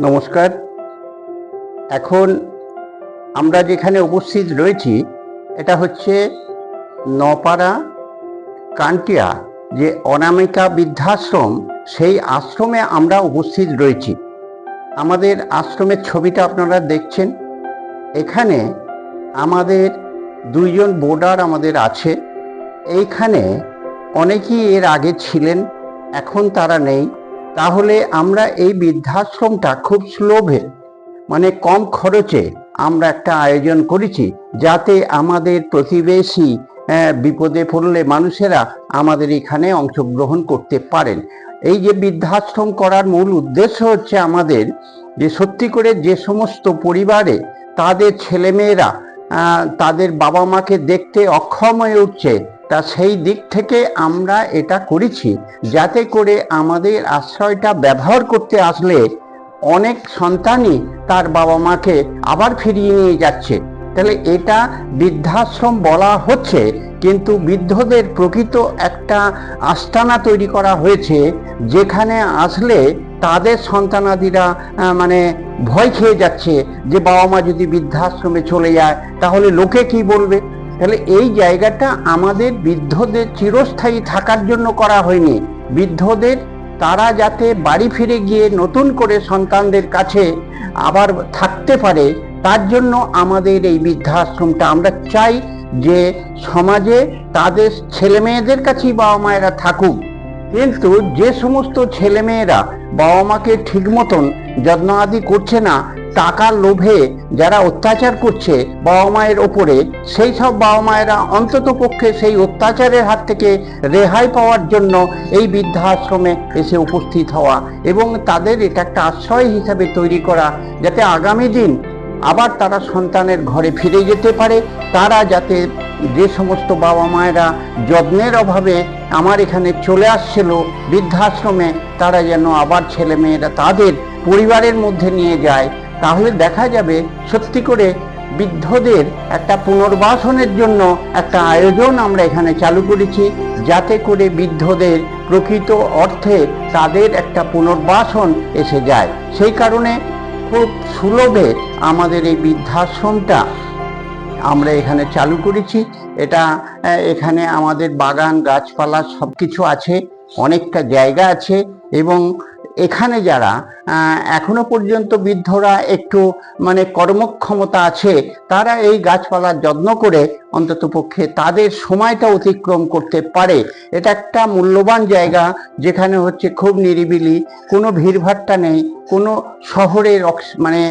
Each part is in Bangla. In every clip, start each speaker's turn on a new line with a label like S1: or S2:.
S1: নমস্কার। এখন আমরা যেখানে উপস্থিত রয়েছি, এটা হচ্ছে নপাড়া কান্টিয়া যে অনামিকা বৃদ্ধাশ্রম, সেই আশ্রমে আমরা উপস্থিত রয়েছি। আমাদের আশ্রমের ছবিটা আপনারা দেখছেন। এখানে আমাদের দুইজন বোর্ডার আমাদের আছে। এইখানে অনেকেই এর আগে ছিলেন, এখন তারা নেই। তাহলে আমরা এই বৃদ্ধাশ্রমটা খুব স্লোভে মানে কম খরচে আমরা একটা আয়োজন করেছি যাতে আমাদের প্রতিবেশী বিপদে পড়লে মানুষেরা আমাদের এখানে অংশগ্রহণ করতে পারেন। এই যে বৃদ্ধাশ্রম করার মূল উদ্দেশ্য হচ্ছে আমাদের যে সত্যি করে যে সমস্ত পরিবারে তাদের ছেলেমেয়েরা তাদের বাবা মাকে দেখতে অক্ষম হয়ে উঠছে তা সেই দিক থেকে আমরা এটা করেছি। যাতে করে আমাদের আশ্রয়টা ব্যবহার করতে আসলে অনেক সন্তানই তার বাবা মাকে আবার ফিরিয়ে নিয়ে যাচ্ছে। তাহলে এটা বৃদ্ধাশ্রম বলা হচ্ছে, কিন্তু বৃদ্ধদের প্রকৃত একটা আস্তানা তৈরি করা হয়েছে, যেখানে আসলে তাদের সন্তানাদিরা মানে ভয় খেয়ে যাচ্ছে যে বাবা মা যদি বৃদ্ধাশ্রমে চলে যায়, তাহলে লোকে কি বলবে? তাহলে এই জায়গাটা আমাদের বৃদ্ধদের চিরস্থায়ী থাকার জন্য করা হয়নি। বৃদ্ধদের, তারা যাতে বাড়ি ফিরে গিয়ে নতুন করে সন্তানদের কাছে আবার থাকতে পারে, তার জন্য আমাদের এই বৃদ্ধাশ্রমটা। আমরা চাই যে সমাজে তাদের ছেলে মেয়েদের কাছেই বাবা মায়েরা থাকুক। কিন্তু যে সমস্ত ছেলেমেয়েরা বাবা মাকে ঠিক মতন যত্ন আদি করছে না টাকার লোভে যারা অত্যাচার করছে বাবা মায়ের ওপরে, সেই সব বাবা মায়েরা অন্তত পক্ষে সেই অত্যাচারের হাত থেকে রেহাই পাওয়ার জন্য এই বৃদ্ধাশ্রমে এসে উপস্থিত হওয়া এবং তাদের এটা একটা আশ্রয় হিসাবে তৈরি করা যাতে আগামী দিন আবার তারা সন্তানের ঘরে ফিরে যেতে পারে। তারা যাতে যে সমস্ত বাবা মায়েরা যত্নের অভাবে আমার এখানে চলে আসছিল বৃদ্ধাশ্রমে, তারা যেন আবার ছেলে মেয়েরা তাদের পরিবারের মধ্যে নিয়ে যায়। তাহলে দেখা যাবে সত্যি করে বৃদ্ধদের একটা পুনর্বাসনের জন্য একটা আয়োজন আমরা এখানে চালু করেছি, যাতে করে বৃদ্ধদের প্রকৃত অর্থে তাদের একটা পুনর্বাসন এসে যায়। সেই কারণে খুব সুলভে আমাদের এই বৃদ্ধাশ্রমটা আমরা এখানে চালু করেছি। এটা এখানে আমাদের বাগান, গাছপালা সব কিছু আছে, অনেকটা জায়গা আছে এবং এখানে যারা এখনও পর্যন্ত বৃদ্ধরা একটু মানে কর্মক্ষমতা আছে, তারা এই গাছপালার যত্ন করে অন্তত পক্ষে তাদের সময়টা অতিক্রম করতে পারে। এটা একটা মূল্যবান জায়গা, যেখানে হচ্ছে খুব নিরিবিলি, কোনো ভিড়ভাট্টা নেই, কোনো শহরের মানে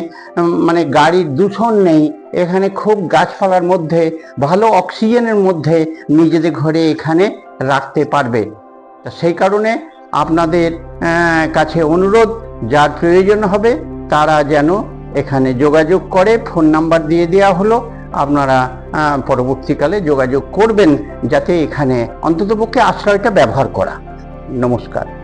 S1: মানে গাড়ির দূষণ নেই। এখানে খুব গাছপালার মধ্যে, ভালো অক্সিজেনের মধ্যে নিজেদের ঘরে এখানে রাখতে পারবে। তা সেই কারণে আপনাদের কাছে অনুরোধ, যার প্রয়োজন হবে, তারা যেন এখানে যোগাযোগ করে, ফোন নাম্বার দিয়ে দেওয়া হলো। আপনারা পরবর্তীকালে যোগাযোগ করবেন, যাতে এখানে অন্ততপক্ষে আশ্রয়টা ব্যবহার করা। নমস্কার।